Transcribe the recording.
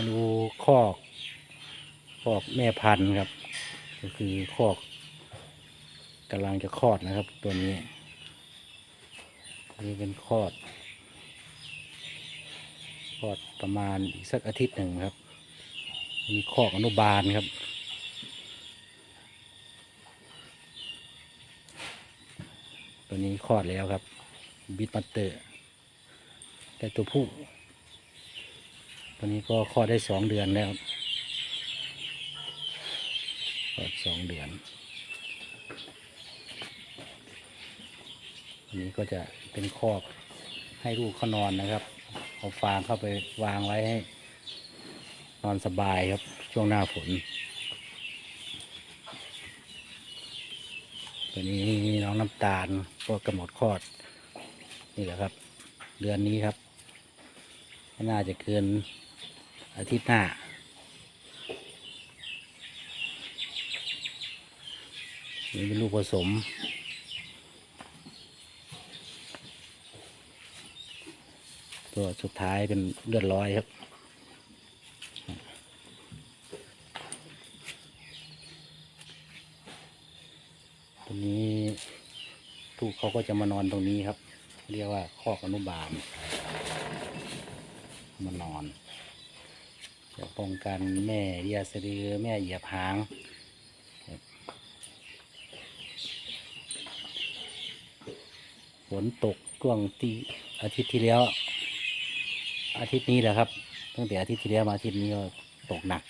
มาดูคอกคอกแม่พันธุ์ครับ ก็คือคอกกำลังจะคลอดนะครับ ตัวนี้ นี่เป็นคลอดคลอดประมาณอีกสักอาทิตย์หนึ่งครับ มีคอกอนุบาลครับตัวนี้คลอดแล้วครับ บิดมัตเตอร์ แต่ตัวผู้ ตัวนี้ก็คลอดได้สองเดือนแล้วคลอดสองเดือนอันนี้ก็จะเป็นคอกให้ลูกเขานอนนะครับ เอาฟางเข้าไปวางไว้ให้ นอนสบายครับ ช่วงหน้าฝน ตัวนี้น้องน้ำตาลก็กำหนดคลอด นี่แหละครับ เดือนนี้ครับไม่น่าจะเกิน อาทิตย์หน้านี่เป็นลูกผสม ตัวสุดท้ายเป็นเลือดร้อยครับตรงนี้ลูกเขาก็จะมานอนตรงนี้ครับ เรียกว่าคอกอนุบาลมานอน ป้องกันแม่เยียสะดือแม่เหยียบหางฝนตกช่วงที่อาทิตย์ที่แล้ว อาทิตย์นี้แหละครับ ตั้งแต่อาทิตย์ที่แล้วมาอาทิตย์นี้ก็ตกหนัก